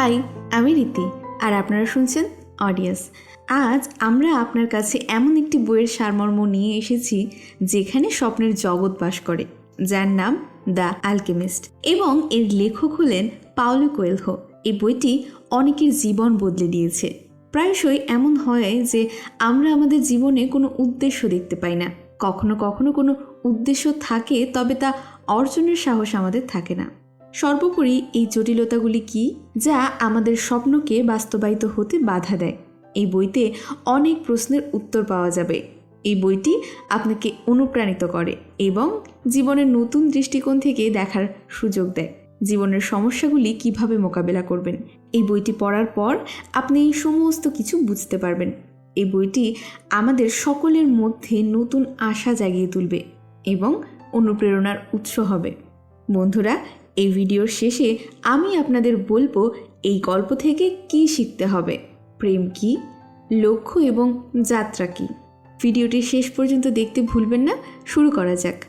High, আমি রীতি আর আপনারা শুনছেন অডিয়েন্স আজ আমরা আপনার কাছে এমন একটি বইয়ের সারমর্ম নিয়ে এসেছি যেখানে স্বপ্নের জগৎ বাস করে, যার নাম দ্য অ্যালকেমিস্ট এবং এর লেখক হলেন পাওলো কোয়েলহো। এই বইটি অনেকের জীবন বদলে দিয়েছে। প্রায়শই এমন হয় যে আমরা আমাদের জীবনে কোনো উদ্দেশ্য দেখতে পাই না। কখনো কখনো কোনো উদ্দেশ্য থাকে, তবে তা অর্জনের সাহস আমাদের থাকে না। সর্বোপরি এই জটিলতাগুলি কি যা আমাদের স্বপ্নকে বাস্তবায়িত হতে বাধা দেয়? এই বইতে অনেক প্রশ্নের উত্তর পাওয়া যাবে। এই বইটি আপনাকে অনুপ্রাণিত করে এবং জীবনের নতুন দৃষ্টিকোণ থেকে দেখার সুযোগ দেয়। জীবনের সমস্যাগুলি কীভাবে মোকাবেলা করবেন? এই বইটি পড়ার পর আপনি এই সমস্ত কিছু বুঝতে পারবেন। এই বইটি আমাদের সকলের মধ্যে নতুন আশা জাগিয়ে তুলবে এবং অনুপ্রেরণার উৎস হবে। বন্ধুরা এই ভিডিওর শেষে আমি আপনাদের বলব, এই গল্প থেকে কি শিখতে হবে? প্রেম কি? লক্ষ্য এবং যাত্রা কি? ভিডিওটি শেষ পর্যন্ত দেখতে ভুলবেন না, শুরু করা যাক।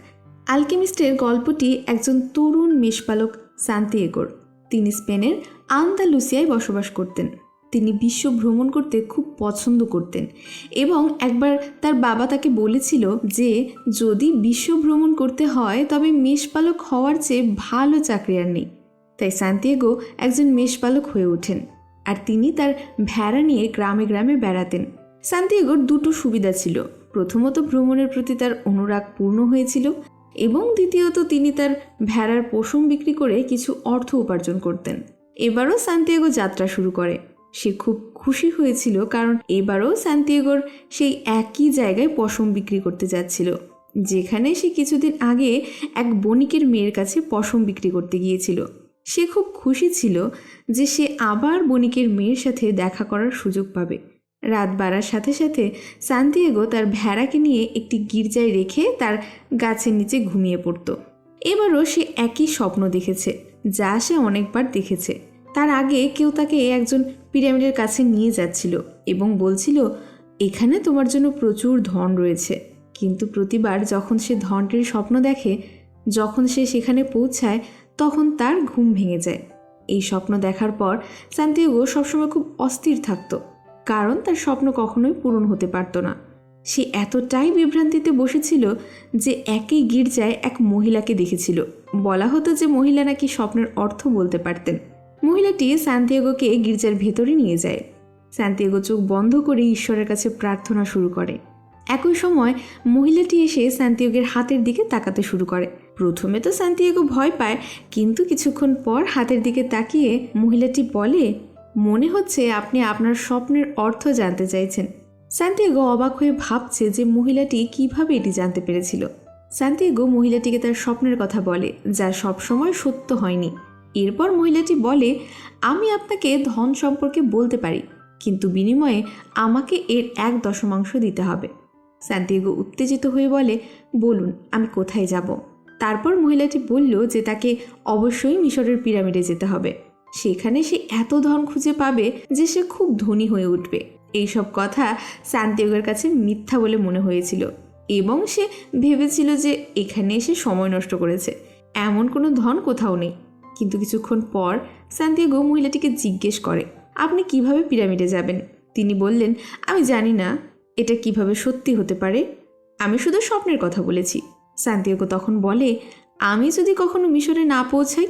আলকেমিস্টের গল্পটি একজন তরুণ মেষপালক সান্তিয়াগোর। তিনি স্পেনের আন্দালুসিয়ায় বসবাস করতেন। তিনি বিশ্ব ভ্রমণ করতে খুব পছন্দ করতেন এবং একবার তার বাবা তাকে বলেছিল যে, যদি বিশ্ব ভ্রমণ করতে হয়, তবে মেষপালক হওয়ার চেয়ে ভালো চাকরি আর নেই। তাই সান্তিয়াগো একজন মেষপালক হয়ে ওঠেন আর তিনি তার ভেড়া নিয়ে গ্রামে গ্রামে বেড়াতেন। সান্তিয়াগোর দুটো সুবিধা ছিল। প্রথমত, ভ্রমণের প্রতি তার অনুরাগ পূর্ণ হয়েছিল এবং দ্বিতীয়ত, তিনি তার ভেড়ার পশম বিক্রি করে কিছু অর্থ উপার্জন করতেন। এবারও সান্তিয়াগো যাত্রা শুরু করে। সে খুব খুশি হয়েছিল কারণ এবারও সান্তিয়াগোর সেই একই জায়গায় পশম বিক্রি করতে যাচ্ছিল, যেখানে সে কিছুদিন আগে এক বণিকের মেয়ের কাছে পশম বিক্রি করতে গিয়েছিল। সে খুব খুশি ছিল যে সে আবার বণিকের মেয়ের সাথে দেখা করার সুযোগ পাবে। রাত বাড়ার সাথে সাথে সান্তিয়াগো তার ভেড়াকে নিয়ে একটি গির্জায় রেখে তার গাছের নিচে ঘুমিয়ে পড়ত। এবারও সে একই স্বপ্ন দেখেছে, যা সে অনেকবার দেখেছে। তার আগে কেউ তাকে একজন পিরামিডের কাছে নিয়ে যাচ্ছিল এবং বলছিল, এখানে তোমার জন্য প্রচুর ধন রয়েছে। কিন্তু প্রতিবার যখন সে ধনটির স্বপ্ন দেখে, যখন সে সেখানে পৌঁছায়, তখন তার ঘুম ভেঙে যায়। এই স্বপ্ন দেখার পর সান্তিয়াগো সবসময় খুব অস্থির থাকতো, কারণ তার স্বপ্ন কখনোই পূরণ হতে পারত না। সে এতটাই বিভ্রান্তিতে বসেছিল যে একই গির্জায় এক মহিলাকে দেখেছিল। বলা হতো যে মহিলা নাকি স্বপ্নের অর্থ বলতে পারতেন। মহিলাটি সান্তিয়াগোকে গির্জার ভেতরে নিয়ে যায়। সান্তিয়াগো চোখ বন্ধ করে ঈশ্বরের কাছে প্রার্থনা শুরু করে। একই সময় মহিলাটি এসে সান্তিয়াগোর হাতের দিকে তাকাতে শুরু করে। প্রথমে তো সান্তিয়াগো ভয় পায়, কিন্তু কিছুক্ষণ পর হাতের দিকে তাকিয়ে মহিলাটি বলে, মনে হচ্ছে আপনি আপনার স্বপ্নের অর্থ জানতে চাইছেন। সান্তিয়াগো অবাক হয়ে ভাবছে যে মহিলাটি কীভাবে এটি জানতে পেরেছিল। সান্তিয়াগো মহিলাটিকে তার স্বপ্নের কথা বলে, যা সবসময় সত্য হয়নি। এরপর মহিলাটি বলে, আমি আপনাকে ধন সম্পর্কে বলতে পারি, কিন্তু বিনিময়ে আমাকে এর এক দশমাংশ দিতে হবে। সান্তিয়াগো উত্তেজিত হয়ে বলে, বলুন, আমি কোথায় যাব? তারপর মহিলাটি বলল যে তাকে অবশ্যই মিশরের পিরামিডে যেতে হবে। সেখানে সে এত ধন খুঁজে পাবে যে সে খুব ধনী হয়ে উঠবে। এইসব কথা সান্তিয়াগোর কাছে মিথ্যা বলে মনে হয়েছিল এবং সে ভেবেছিল যে এখানে এসে সময় নষ্ট করেছে। এমন কোনো ধন কোথাও নেই। কিন্তু কিছুক্ষণ পর সান্তিয়াগো মহিলাটিকে জিজ্ঞেস করে, আপনি কীভাবে পিরামিডে যাবেন? তিনি বললেন, আমি জানি না, এটা কীভাবে সত্যি হতে পারে? আমি শুধু স্বপ্নের কথা বলেছি। সান্তিয়াগো তখন বলে, আমি যদি কখনো মিশরে না পৌঁছাই?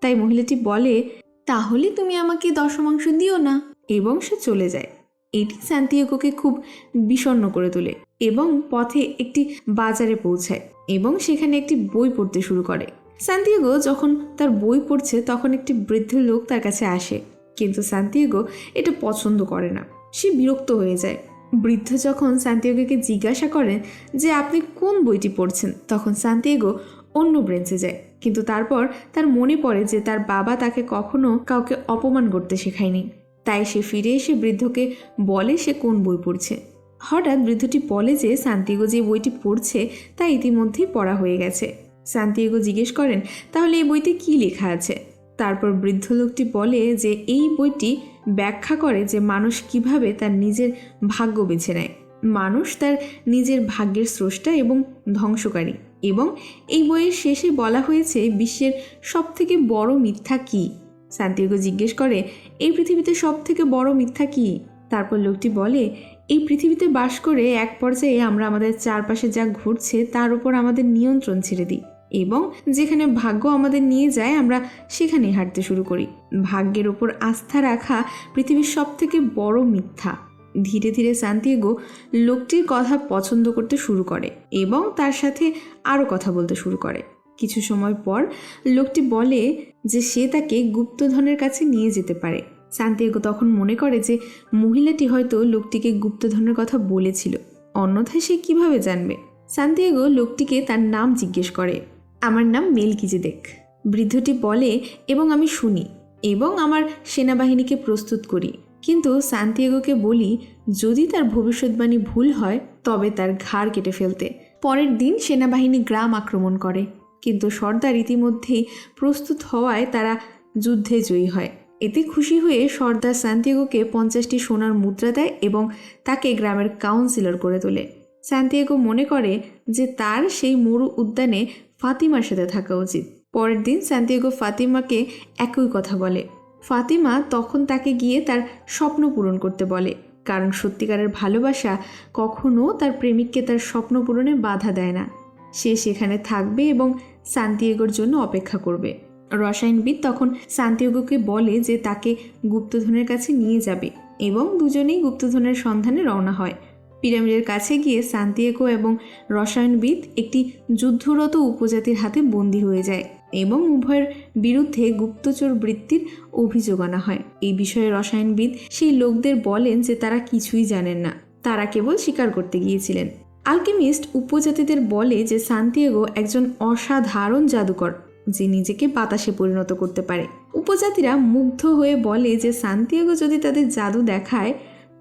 তাই মহিলাটি বলে, তাহলে তুমি আমাকে দশমাংশ দিও না। এবং সে চলে যায়। এটি সান্তিয়াগোকে খুব বিষণ্ণ করে তোলে এবং পথে একটি বাজারে পৌঁছায় এবং সেখানে একটি বই পড়তে শুরু করে। সান্তিয়াগো যখন তার বই পড়ছে, তখন একটি বৃদ্ধ লোক তার কাছে আসে। কিন্তু সান্তিয়াগো এটা পছন্দ করে না। সে বিরক্ত হয়ে যায়। বৃদ্ধ যখন সান্তিয়াগোকে জিজ্ঞাসা করেন যে, আপনি কোন বইটি পড়ছেন? তখন সান্তিয়াগো অন্য ব্রেঞ্চে যায়। কিন্তু তারপর তার মনে পড়ে যে, তার বাবা তাকে কখনো কাউকে অপমান করতে শেখায়নি। তাই সে ফিরে এসে বৃদ্ধকে বলে সে কোন বই পড়ছে। হঠাৎ বৃদ্ধটি বলে যে শান্তিগো যে বইটি পড়ছে, তা ইতিমধ্যেই পড়া হয়ে গেছে। শান্তিগো জিজ্ঞেস করেন, তাহলে এই বইতে কি লেখা আছে? তারপর বৃদ্ধ লোকটি বলে যে, এই বইটি ব্যাখ্যা করে যে মানুষ কীভাবে তার নিজের ভাগ্য বেছে নেয়। মানুষ তার নিজের ভাগ্যের স্রষ্টা এবং ধ্বংসকারী এবং এই বইয়ের শেষে বলা হয়েছে, বিশ্বের সবথেকে বড় মিথ্যা কী? সান্তিয়াগো জিজ্ঞেস করে, এই পৃথিবীতে সব থেকে বড় মিথ্যা কি? তারপর লোকটি বলে, এই পৃথিবীতে বাস করে এক পর্যায়ে আমরা আমাদের চারপাশে যা ঘুরছে তার উপর আমাদের নিয়ন্ত্রণ ছেড়ে দিই। এবং যেখানে ভাগ্য আমাদের নিয়ে যায়, আমরা সেখানেই হাঁটতে শুরু করি। ভাগ্যের ওপর আস্থা রাখা পৃথিবীর সব থেকে বড় মিথ্যা। ধীরে ধীরে সান্তিয়াগো লোকটির কথা পছন্দ করতে শুরু করে এবং তার সাথে আরও কথা বলতে শুরু করে। কিছু সময় পর লোকটি বলে যে সে তাকে গুপ্তধনের কাছে নিয়ে যেতে পারে। সান্তিয়াগো তখন মনে করে যে মহিলাটি হয়তো লোকটিকে গুপ্তধনের কথা বলেছিল। অন্যথায় সে কীভাবে জানবে? সান্তিয়াগো লোকটিকে তার নাম জিজ্ঞেস করে। আমার নাম মেলকিজেদেক বৃদ্ধটি বলে, এবং আমি শুনি, এবং আমার সেনাবাহিনীকে প্রস্তুত করি। কিন্তু সান্তিয়াগোকে বলি, যদি তার ভবিষ্যৎবাণী ভুল হয়, তবে তার ঘাড় কেটে ফেলতে। পরের দিন সেনাবাহিনী গ্রাম আক্রমণ করে। কিন্তু সর্দার ইতিমধ্যেই প্রস্তুত হওয়ায় তারা যুদ্ধে জয়ী হয়। এতে খুশি হয়ে সর্দার সান্তিয়াগোকে পঞ্চাশটি সোনার মুদ্রা দেয় এবং তাকে গ্রামের কাউন্সিলর করে তোলে। সান্তিয়াগো মনে করে যে তার সেই মরু উদ্যানে ফাতিমার সাথে থাকা উচিত। পরের দিন সান্তিয়াগো ফাতিমাকে একই কথা বলে। ফাতিমা তখন তাকে গিয়ে তার স্বপ্ন পূরণ করতে বলে, কারণ সত্যিকারের ভালোবাসা কখনো তার প্রেমিককে তার স্বপ্ন পূরণে বাধা দেয় না। সে সেখানে থাকবে এবং সান্তিয়াগোর জন্য অপেক্ষা করবে। রসায়নবিদ তখন সান্তিয়াগোকে বলে যে তাকে গুপ্তধনের কাছে নিয়ে যাবে এবং দুজনেই গুপ্তধনের সন্ধানে রওনা হয়। পিরামিডের কাছে গিয়ে সান্তিয়াগো এবং রসায়নবিদ একটি যুদ্ধরত উপজাতির হাতে বন্দী হয়ে যায় এবং উভয়ের বিরুদ্ধে গুপ্তচর বৃত্তির অভিযোগ আনা হয়। এই বিষয়ে রসায়নবিদ সেই লোকদের বলেন যে তারা কিছুই জানেন না। তারা কেবল স্বীকার করতে গিয়েছিলেন। আলকেমিস্ট উপজাতিদের বলে যে সান্তিয়াগো একজন অসাধারণ জাদুকর, যে নিজেকে বাতাসে পরিণত করতে পারে। উপজাতিরা মুগ্ধ হয়ে বলে যে সান্তিয়াগো যদি তাদের জাদু দেখায়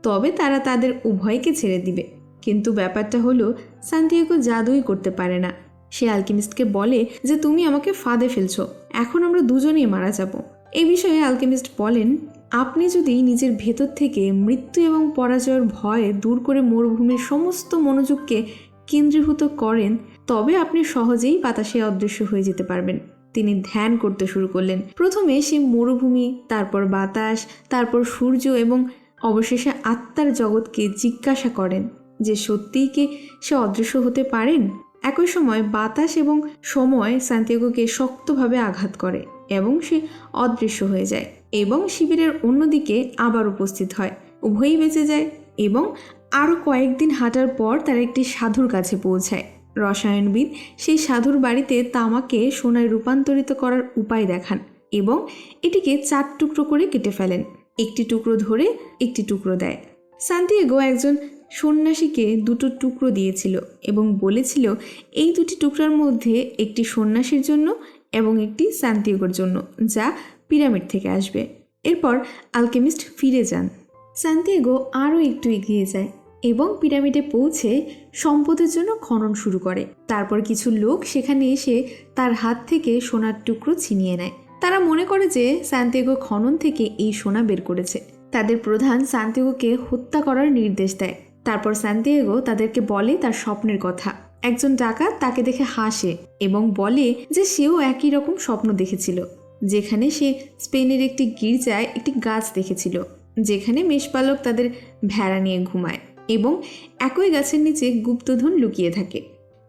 তবে তারা তাদের উভয়কে ছেড়ে দিবে। কিন্তু ব্যাপারটা হলো, সান্তিয়াগো জাদুই করতে পারে না। সে আলকেমিস্টকে বলে যে, তুমি আমাকে ফাঁদে ফেলছো। এখন আমরা দুজনেই মারা যাব। এই বিষয়ে আলকেমিস্ট বলেন, আপনি যদি নিজের ভেতর থেকে মৃত্যু এবং পরাজয়ের ভয় দূর করে মরুভূমির সমস্ত মনোযোগকে কেন্দ্রীভূত করেন, তবে আপনি সহজেই বাতাসে অদৃশ্য হয়ে যেতে পারবেন। তিনি ধ্যান করতে শুরু করলেন। প্রথমে সে মরুভূমি, তারপর বাতাস, তারপর সূর্য এবং অবশেষে আত্মার জগৎকে জিজ্ঞাসা করেন যে সত্যিই কি সে অদৃশ্য হতে পারেন? একই সময় বাতাস এবং সময় সান্তিয়াগোকে শক্তভাবে আঘাত করে এবং সে অদৃশ্য হয়ে যায় এবং শিবিরের অন্যদিকে আবার উপস্থিত হয়, উভয়ই বেঁচে যায় এবং আরও কয়েকদিন হাঁটার পর তারা একটি সাধুর কাছে পৌঁছায়। রসায়নবিদ সেই সাধুর বাড়িতে তামাকে সোনায় রূপান্তরিত করার উপায় দেখান এবং এটিকে চার টুকরো করে কেটে ফেলেন। একটি টুকরো ধরে একটি টুকরো দেয়। সান্তিয়াগো একজন সন্ন্যাসীকে দুটো টুকরো দিয়েছিল এবং বলেছিল, এই দুটি টুকরার মধ্যে একটি সন্ন্যাসীর জন্য এবং একটি সান্তিয়াগোর জন্য, যা পিরামিড থেকে আসবে। এরপর আলকেমিস্ট ফিরে যান। সান্তিয়াগো আরও একটু এগিয়ে যায় এবং পিরামিডে পৌঁছে সম্পদের জন্য খনন শুরু করে। তারপর কিছু লোক সেখানে এসে তার হাত থেকে সোনার টুকরো ছিনিয়ে নেয়। তারা মনে করে যে সান্তিয়াগো খনন থেকে এই সোনা বের করেছে। তাদের প্রধান সান্তিয়াগোকে হত্যা করার নির্দেশ দেয়। তারপর সান্তিয়াগো তাদেরকে বলে তার স্বপ্নের কথা। একজন ডাকাত তাকে দেখে হাসে এবং বলে যে সেও একই রকম স্বপ্ন দেখেছিল, যেখানে সে স্পেনের একটি গির্জায় একটি গাছ দেখেছিল, যেখানে মেষপালক তাদের ভেড়া নিয়ে ঘুমায় এবং একই গাছের নিচে গুপ্তধন লুকিয়ে থাকে।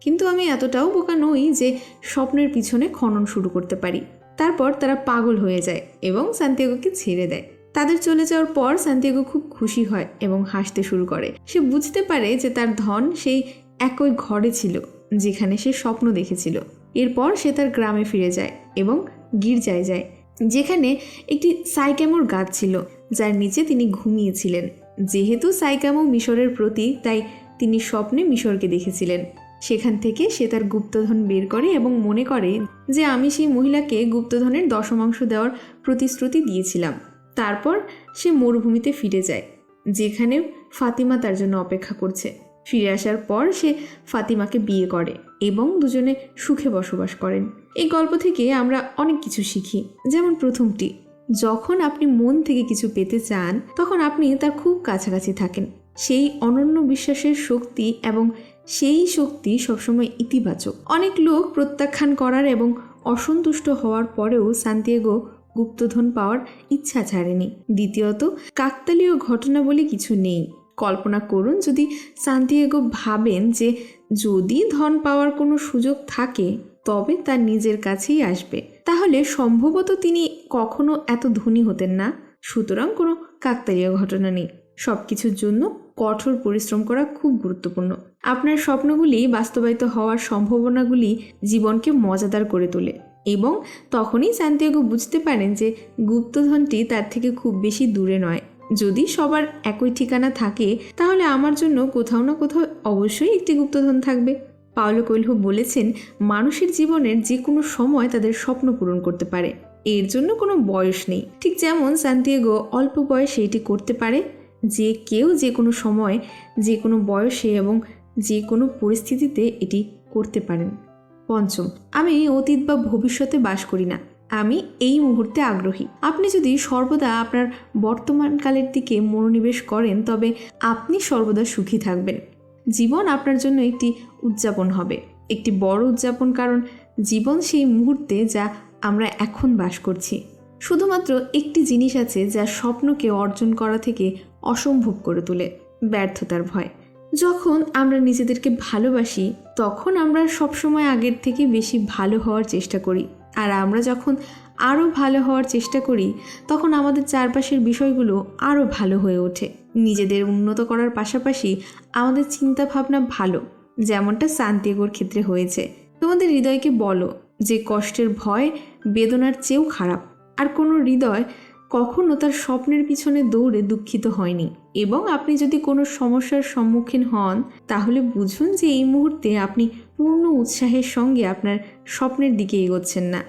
কিন্তু আমি এতটাও বোকা নই যে স্বপ্নের পিছনে খনন শুরু করতে পারি। তারপর তারা পাগল হয়ে যায় এবং সান্তিয়াগোকে ছেড়ে দেয়। তাদের চলে যাওয়ার পর সান্তিয়াগো খুব খুশি হয় এবং হাসতে শুরু করে। সে বুঝতে পারে যে তার ধন সেই একই ঘরে ছিল যেখানে সে স্বপ্ন দেখেছিল। এরপর সে তার গ্রামে ফিরে যায় এবং গির্জায় যায়, যেখানে একটি সাইক্যামোর গাছ ছিল, যার নিচে তিনি ঘুমিয়েছিলেন। যেহেতু সাইকামো মিশরের প্রতীক তাই তিনি স্বপ্নে মিশরকে দেখেছিলেন। সেখান থেকে সে তার গুপ্তধন বের করে এবং মনে করে যে আমি সেই মহিলাকে গুপ্তধনের দশমাংশ দেওয়ার প্রতিশ্রুতি দিয়েছিলাম। তারপর সে মরুভূমিতে ফিরে যায়, যেখানে ফাতিমা তার জন্য অপেক্ষা করছে। ফিরে আসার পর সে ফাতিমাকে বিয়ে করে এবং দুজনে সুখে বসবাস করেন। এই গল্প থেকে আমরা অনেক কিছু শিখি। যেমন প্রথমটি, যখন আপনি মন থেকে কিছু পেতে চান, তখন আপনি তার খুব কাছাকাছি থাকেন। সেই অনন্য বিশ্বাসের শক্তি এবং সেই শক্তি সবসময় ইতিবাচক। অনেক লোক প্রত্যাখ্যান করার এবং অসন্তুষ্ট হওয়ার পরেও সান্তিয়াগো গুপ্তধন পাওয়ার ইচ্ছা ছাড়েনি। দ্বিতীয়ত, কাকতালীয় ঘটনা বলে কিছু নেই। কল্পনা করুন, যদি সান্তিয়াগো ভাবেন যে যদি ধন পাওয়ার কোনো সুযোগ থাকে, তবে তার নিজের কাছেই আসবে। তাহলে সম্ভবত তিনি কখনো এত ধনী হতেন না। সুতরাং কোনো কাকতালীয় ঘটনা নেই। সব কিছুর জন্য কঠোর পরিশ্রম করা খুব গুরুত্বপূর্ণ। আপনার স্বপ্নগুলি বাস্তবায়িত হওয়ার সম্ভাবনাগুলি জীবনকে মজাদার করে তোলে এবং তখনই সান্তিয়াগো বুঝতে পারেন যে গুপ্তধনটি তার থেকে খুব বেশি দূরে নয়। যদি সবার একই ঠিকানা থাকে, তাহলে আমার জন্য কোথাও না কোথাও অবশ্যই একটি গুপ্তধন থাকবে। পাওলো কৈলহো বলেছেন, মানুষের জীবনের যে কোনো সময় তাদের স্বপ্ন পূরণ করতে পারে। এর জন্য কোনো বয়স নেই। ঠিক যেমন সান্তিয়াগো অল্প বয়সে এটি করতে পারে। যে কেউ যে কোনো সময় যে কোনো বয়সে এবং যে কোনো পরিস্থিতিতে এটি করতে পারেন। পঞ্চম, আমি অতীত বা ভবিষ্যতে বাস করি না। আমি এই মুহূর্তে আগ্রহী। আপনি যদি সর্বদা আপনার বর্তমানকালের দিকে মনোনিবেশ করেন, তবে আপনি সর্বদা সুখী থাকবেন। জীবন আপনার জন্য একটি উদযাপন হবে। একটি বড় উদযাপন, কারণ জীবন সেই মুহূর্তে যা আমরা এখন বাস করছি। শুধুমাত্র একটি জিনিস আছে, যা স্বপ্নকে অর্জন করা থেকে অসম্ভব করে তোলে, ব্যর্থতার ভয়। যখন আমরা নিজেদেরকে ভালোবাসি, তখন আমরা সবসময় আগের থেকে বেশি ভালো হওয়ার চেষ্টা করি। আর আমরা যখন আরও ভালো হওয়ার চেষ্টা করি, তখন আমাদের চারপাশের বিষয়গুলো আরও ভালো হয়ে ওঠে। নিজেদের উন্নত করার পাশাপাশি আমাদের চিন্তা ভাবনা ভালো, যেমনটা সান্তিয়াগোর ক্ষেত্রে হয়েছে। তোমাদের হৃদয়কে বলো যে কষ্টের ভয়, বেদনার চেয়েও খারাপ। আর কোনো হৃদয় কখনো তার স্বপ্নের পিছনে দৌড়ে দুঃখিত হয়নি। এবং আপনি যদি কোনো সমস্যার সম্মুখীন হন, তাহলে বুঝুন যে এই মুহূর্তে আপনি পূর্ণ উৎসাহের সঙ্গে আপনার স্বপ্নের দিকে এগোচ্ছেন না।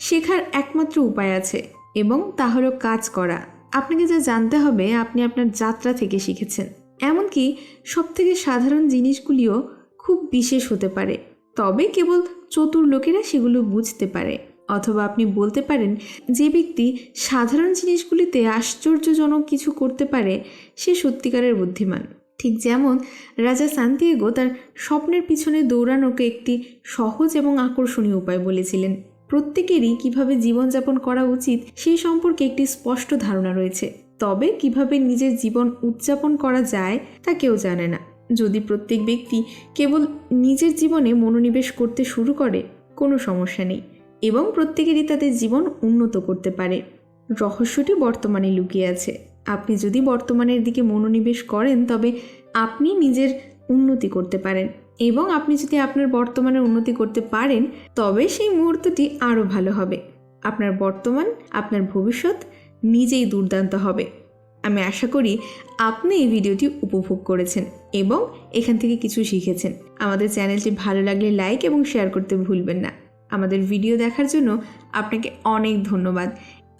শেখার একমাত্র উপায় আছে এবং তা হলো কাজ করা। আপনাকে যা জানতে হবে, আপনি আপনার যাত্রা থেকে শিখেছেন। এমনকি সবথেকে সাধারণ জিনিসগুলিও খুব বিশেষ হতে পারে। তবে কেবল চতুর লোকেরা সেগুলো বুঝতে পারে। অথবা আপনি বলতে পারেন যে ব্যক্তি সাধারণ জিনিসগুলিতে আশ্চর্যজনক কিছু করতে পারে, সে সত্যিকারের বুদ্ধিমান। ঠিক যেমন রাজা সান্তিয়াগো তার স্বপ্নের পিছনে দৌড়ানোকে একটি সহজ এবং আকর্ষণীয় উপায় বলেছিলেন। প্রত্যেকেরই কীভাবে জীবনযাপন করা উচিত সেই সম্পর্কে একটি স্পষ্ট ধারণা রয়েছে। তবে কীভাবে নিজের জীবন উদযাপন করা যায় তা কেউ জানে না। যদি প্রত্যেক ব্যক্তি কেবল নিজের জীবনে মনোনিবেশ করতে শুরু করে, কোনো সমস্যা নেই। এবং প্রত্যেকেরই তাদের জীবন উন্নত করতে পারে। রহস্যটি বর্তমানে লুকিয়ে আছে। আপনি যদি বর্তমানের দিকে মনোনিবেশ করেন, তবে আপনি নিজের উন্নতি করতে পারেন এবং আপনি যদি আপনার বর্তমানের উন্নতি করতে পারেন, তবে সেই মুহূর্তটি আরও ভালো হবে। আপনার বর্তমান, আপনার ভবিষ্যৎ নিজেই দুর্দান্ত হবে। আমি আশা করি আপনি এই ভিডিওটি উপভোগ করেছেন এবং এখান থেকে কিছু শিখেছেন। আমাদের চ্যানেলটি ভালো লাগলে লাইক এবং শেয়ার করতে ভুলবেন না। আমাদের ভিডিও দেখার জন্য আপনাকে অনেক ধন্যবাদ।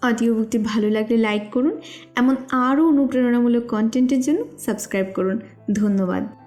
অডিও বুকটি ভালো লাগলে লাইক করুন, এমন আরও অনুপ্রেরণামূলক কন্টেন্টের জন্য সাবস্ক্রাইব করুন। ধন্যবাদ।